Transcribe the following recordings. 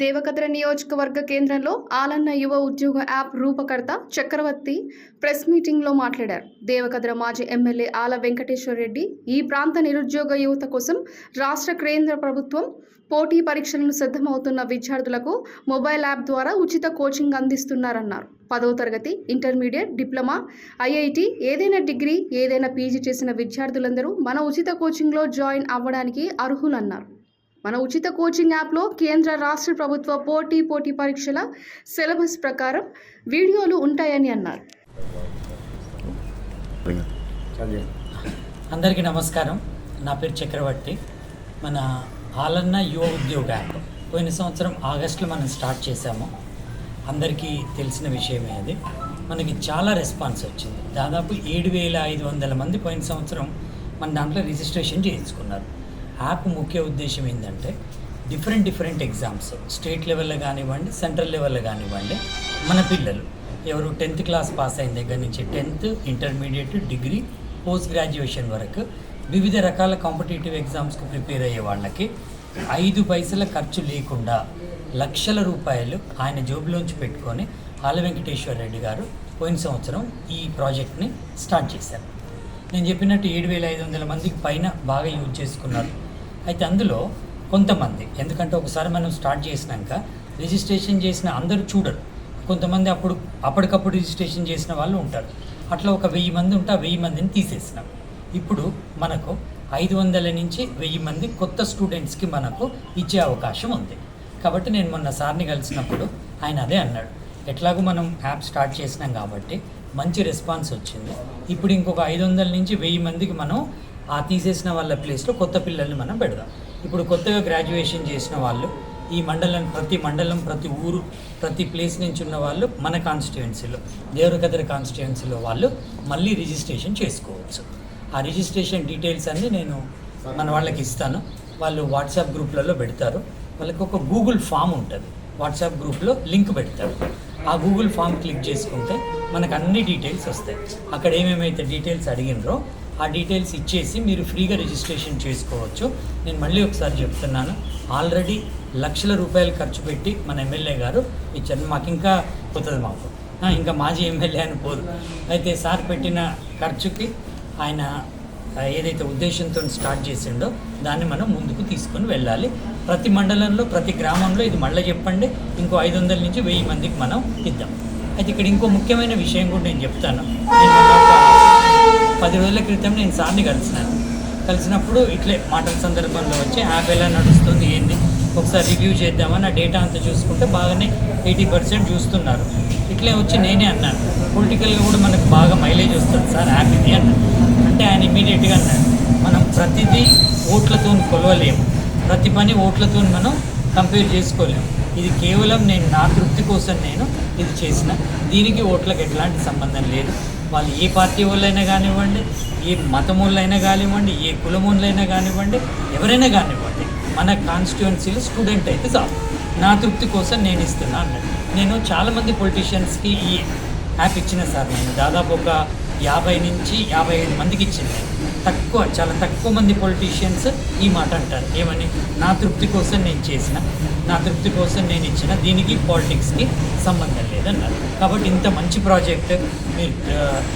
దేవకద్ర నియోజకవర్గ కేంద్రంలో ఆలన్న యువ ఉద్యోగ యాప్ రూపకర్త చక్రవర్తి ప్రెస్ మీటింగ్లో మాట్లాడారు. దేవకద్ర మాజీ ఎమ్మెల్యే ఆల వెంకటేశ్వర రెడ్డి ఈ ప్రాంత నిరుద్యోగ యువత కోసం రాష్ట్ర కేంద్ర ప్రభుత్వం పోటీ పరీక్షలను సిద్ధమవుతున్న విద్యార్థులకు మొబైల్ యాప్ ద్వారా ఉచిత కోచింగ్ అందిస్తున్నారన్నారు. పదవ తరగతి ఇంటర్మీడియట్ డిప్లొమా ఐఐటి ఏదైనా డిగ్రీ ఏదైనా పీజీ చేసిన విద్యార్థులందరూ మన ఉచిత కోచింగ్లో జాయిన్ అవ్వడానికి అర్హులన్నారు. మన ఉచిత కోచింగ్ యాప్లో కేంద్ర రాష్ట్ర ప్రభుత్వ పోటీ పోటీ పరీక్షల సిలబస్ ప్రకారం వీడియోలు ఉంటాయని అన్నారు. అందరికీ నమస్కారం. నా పేరు చక్రవర్తి. మన ఆలన్న యువ ఉద్యోగ యాప్. పోయిన సంవత్సరం ఆగస్టులో మనం స్టార్ట్ చేశాము. అందరికీ తెలిసిన విషయమే అది. మనకి చాలా రెస్పాన్స్ వచ్చింది. దాదాపు ఏడు వేల ఐదు వందల మంది పోయిన సంవత్సరం మన దాంట్లో రిజిస్ట్రేషన్ చేయించుకున్నారు. యాప్ ముఖ్య ఉద్దేశం ఏంటంటే డిఫరెంట్ డిఫరెంట్ ఎగ్జామ్స్ స్టేట్ లెవెల్లో కానివ్వండి సెంట్రల్ లెవెల్లో కానివ్వండి మన పిల్లలు. ఎవరు టెన్త్ క్లాస్ పాస్ అయిన దగ్గర నుంచి tenth intermediate degree post graduation వరకు వివిధ రకాల కాంపిటేటివ్ ఎగ్జామ్స్కి ప్రిపేర్ అయ్యే వాళ్ళకి ఐదు పైసల ఖర్చు లేకుండా లక్షల రూపాయలు ఆయన జోబులోంచి పెట్టుకొని ఆల వెంకటేశ్వర రెడ్డి గారు పోయిన సంవత్సరం ఈ ప్రాజెక్ట్ని స్టార్ట్ చేశారు. నేను చెప్పినట్టు ఏడు వేల ఐదు వందల మందికి పైన బాగా యూజ్ చేసుకున్నారు. అయితే అందులో కొంతమంది ఎందుకంటే ఒకసారి మనం స్టార్ట్ చేసినాక రిజిస్ట్రేషన్ చేసిన అందరూ చూడరు. కొంతమంది అప్పుడు అప్పటికప్పుడు రిజిస్ట్రేషన్ చేసిన వాళ్ళు ఉంటారు. అట్లా ఒక వెయ్యి మంది ఉంటే ఆ వెయ్యి మందిని తీసేసినాం. ఇప్పుడు మనకు ఐదు వందల నుంచి వెయ్యి మంది కొత్త స్టూడెంట్స్కి మనకు ఇచ్చే అవకాశం ఉంది. కాబట్టి నేను మొన్న సార్ని కలిసినప్పుడు ఆయన అదే అన్నాడు. ఎట్లాగో మనం యాప్ స్టార్ట్ చేసినాం కాబట్టి మంచి రెస్పాన్స్ వచ్చింది. ఇప్పుడు ఇంకొక ఐదు వందల నుంచి వెయ్యి మందికి మనం ఆ తీసేసిన వాళ్ళ ప్లేస్లో కొత్త పిల్లల్ని మనం పెడదాం. ఇప్పుడు కొత్తగా గ్రాడ్యుయేషన్ చేసిన వాళ్ళు ఈ మండలం ప్రతి మండలం ప్రతి ఊరు ప్రతి ప్లేస్ నుంచి ఉన్న వాళ్ళు మన కాన్స్టిట్యుయెన్సీలో దేవరకద్ర కాన్స్టిట్యుయెన్సీలో వాళ్ళు మళ్ళీ రిజిస్ట్రేషన్ చేసుకోవచ్చు. ఆ రిజిస్ట్రేషన్ డీటెయిల్స్ అన్నీ నేను మన వాళ్ళకి ఇస్తాను. వాళ్ళు వాట్సాప్ గ్రూప్లలో పెడతారు. వాళ్ళకి ఒక గూగుల్ ఫామ్ ఉంటుంది. వాట్సాప్ గ్రూప్లో లింక్ పెడతారు. ఆ గూగుల్ ఫామ్ క్లిక్ చేసుకుంటే మనకు అన్ని డీటెయిల్స్ వస్తాయి. అక్కడ ఏమేమైతే డీటెయిల్స్ అడిగినరో ఆ డీటెయిల్స్ ఇచ్చేసి మీరు ఫ్రీగా రిజిస్ట్రేషన్ చేసుకోవచ్చు. నేను మళ్ళీ ఒకసారి చెప్తున్నాను. ఆల్రెడీ లక్షల రూపాయలు ఖర్చు పెట్టి మన ఎమ్మెల్యే గారు ఇచ్చారు. మాకు ఇంకా పోతుంది మాకు. ఇంకా మాజీ ఎమ్మెల్యే అని పోదు. అయితే సార్ పెట్టిన ఖర్చుకి ఆయన ఏదైతే ఉద్దేశంతో స్టార్ట్ చేసిండో దాన్ని మనం ముందుకు తీసుకొని వెళ్ళాలి. ప్రతి మండలంలో ప్రతి గ్రామంలో ఇది మళ్ళీ చెప్పండి. ఇంకో ఐదు వందల నుంచి వెయ్యి మందికి మనం ఇద్దాం. అయితే ఇక్కడ ఇంకో ముఖ్యమైన విషయం కూడా నేను చెప్తాను. పది రోజుల క్రితం నేను సార్ని కలిసినాను. కలిసినప్పుడు ఇట్లే మాటల సందర్భంలో వచ్చి యాప్ ఎలా నడుస్తుంది ఏంది? ఒకసారి రివ్యూ చేద్దామని ఆ డేటా అంతా చూసుకుంటే బాగానే ఎయిటీ పర్సెంట్ చూస్తున్నారు. ఇట్లే వచ్చి నేనే అన్నాను. పొలిటికల్గా కూడా మనకు బాగా మైలేజ్ వస్తుంది సార్ యాప్ ఇది అన్నాను. అంటే ఆయన ఇమీడియట్గా అన్నాడు మనం ప్రతిదీ ఓట్లతో కొలవలేము. ప్రతి పని ఓట్లతో మనం కంపేర్ చేసుకోలేము. ఇది కేవలం నేను నా తృప్తి కోసం నేను ఇది చేసిన. దీనికి ఓట్లకు ఎట్లాంటి సంబంధం లేదు. వాళ్ళు ఏ పార్టీ వాళ్ళైనా కానివ్వండి ఏ మతం వాళ్ళైనా కానివ్వండి ఏ కులం వాళ్ళైనా కానివ్వండి ఎవరైనా కానివ్వండి మన కాన్స్టిట్యుయెన్సీలో స్టూడెంట్ అయితే చాలు. నా తృప్తి కోసం నేను ఇస్తున్నాను నేను చాలామంది పొలిటీషియన్స్కి ఈ యాప్ ఇచ్చిన సార్ నేను. దాదాపు ఒక యాభై నుంచి యాభై ఐదు మందికి ఇచ్చింది. తక్కువ చాలా తక్కువ మంది పొలిటీషియన్స్ ఈ మాట అంటారు. ఏమని? నా తృప్తి కోసం నేను చేసిన నా తృప్తి కోసం నేను ఇచ్చిన దీనికి పాలిటిక్స్కి సంబంధం లేదన్నారు. కాబట్టి ఇంత మంచి ప్రాజెక్ట్ మీరు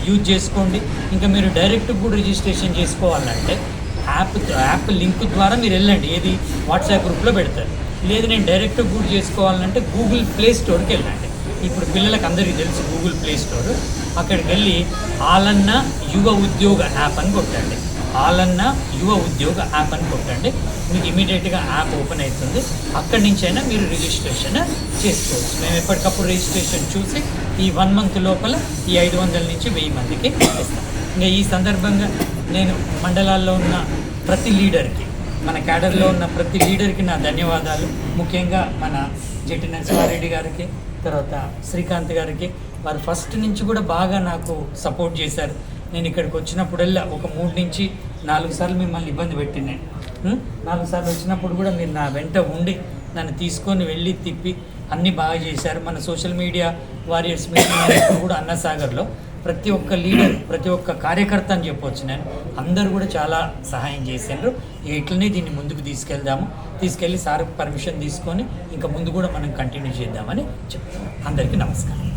యూజ్ చేసుకోండి. ఇంకా మీరు డైరెక్ట్ కూడా రిజిస్ట్రేషన్ చేసుకోవాలంటే యాప్ యాప్ లింక్ ద్వారా మీరు వెళ్ళండి. ఏది వాట్సాప్ గ్రూప్లో పెడతారు. లేదు నేను డైరెక్ట్ కూడా చేసుకోవాలంటే గూగుల్ ప్లే స్టోర్కి వెళ్ళండి. ఇప్పుడు పిల్లలకు అందరికీ తెలుసు గూగుల్ ప్లే స్టోర్. అక్కడికి వెళ్ళి ఆలన్న యువ ఉద్యోగ యాప్ అని కొట్టండి. ఆలన్న యువ ఉద్యోగ యాప్ అని కొట్టండి. మీకు ఇమీడియట్గా యాప్ ఓపెన్ అవుతుంది. అక్కడి నుంచైనా మీరు రిజిస్ట్రేషన్ చేసుకోవచ్చు. మేము ఎప్పటికప్పుడు రిజిస్ట్రేషన్ చూసి ఈ వన్ మంత్ లోపల ఈ ఐదు వందల నుంచి వెయ్యి మందికి ఇస్తాం. ఇంకా ఈ సందర్భంగా నేను మండలాల్లో ఉన్న ప్రతి లీడర్కి మన క్యాడర్లో ఉన్న ప్రతి లీడర్కి నా ధన్యవాదాలు. ముఖ్యంగా మన జట్టి నరసింహారెడ్డి గారికి తర్వాత శ్రీకాంత్ గారికి. వారు ఫస్ట్ నుంచి కూడా బాగా నాకు సపోర్ట్ చేశారు. నేను ఇక్కడికి వచ్చినప్పుడల్లా ఒక మూడు నుంచి నాలుగు సార్లు మిమ్మల్ని ఇబ్బంది పెట్టినాను నాలుగు సార్లు వచ్చినప్పుడు కూడా మీరు నా వెంట ఉండి నన్ను తీసుకొని వెళ్ళి తిప్పి అన్నీ బాగా చేశారు. మన సోషల్ మీడియా వారియర్స్ మీటింగ్ కూడా అన్నసాగర్లో ప్రతి ఒక్క లీడర్ ప్రతి ఒక్క కార్యకర్త అని చెప్పొచ్చు నేను అందరూ కూడా చాలా సహాయం చేశారు ఇట్లనే దీన్ని ముందుకు తీసుకెళ్దాము. తీసుకెళ్ళి సార్ పర్మిషన్ తీసుకొని ఇంకా ముందు కూడా మనం కంటిన్యూ చేద్దామని చెప్తాను అందరికీ నమస్కారం.